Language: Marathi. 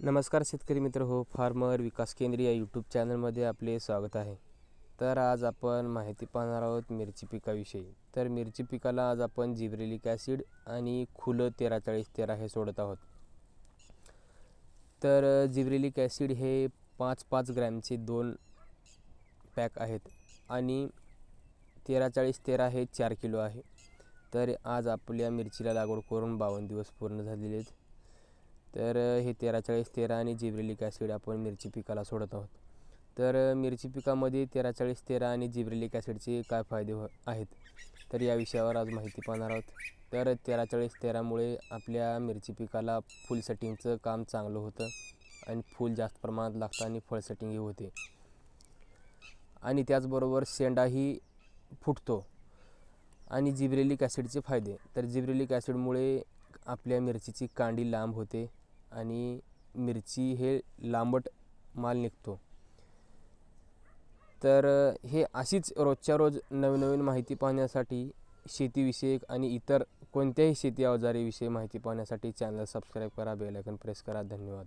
नमस्कार शेतकरी मित्र हो फार्मर विकास केंद्र या यूट्यूब चॅनलमध्ये आपले स्वागत आहे. तर आज आपण माहिती पाहणार आहोत मिरची पिकाविषयी. तर मिरची पिकाला आज आपण जिब्रेलिक ॲसिड आणि खुलं तेरा चाळीस तेरा हे सोडत आहोत. तर जिब्रेलिक ॲसिड हे पाच पाच ग्रॅमचे दोन पॅक आहेत आणि तेरा चाळीस तेरा हे चार किलो आहे. तर आज आपल्या मिरचीला लागवड करून बावन्न दिवस पूर्ण झालेले आहेत. तर हे तेरा चाळीस तेरा आणि जिब्रेलिक ॲसिड आपण मिरची पिकाला सोडत आहोत. तर मिरची पिकामध्ये तेरा चाळीस तेरा आणि जिब्रेलिक ॲसिडचे काय फायदे हो आहेत? तर या विषयावर आज माहिती पाहणार आहोत. तर तेरा चाळीस तेरामुळे आपल्या मिरची पिकाला फुल सेटिंगचं काम चांगलं होतं आणि फूल जास्त प्रमाणात लागतं आणि फळ सेटिंगही होते. आणि त्याचबरोबर शेंडाही फुटतो आणि जिब्रेलिक ॲसिडचे फायदे. तर जिब्रेलिक ॲसिडमुळे आपल्या मिरचीची कांडी लांब होते आणि मिरची हे लांबट माल निघतो. तर हे अशीच रोजच्या रोज नवीन माहिती पाहण्यासाठी शेतीविषयक आणि इतर कोणत्याही शेती अवजारीविषयी माहिती पाहण्यासाठी चॅनल सबस्क्राईब करा बेलायकन प्रेस करा. धन्यवाद.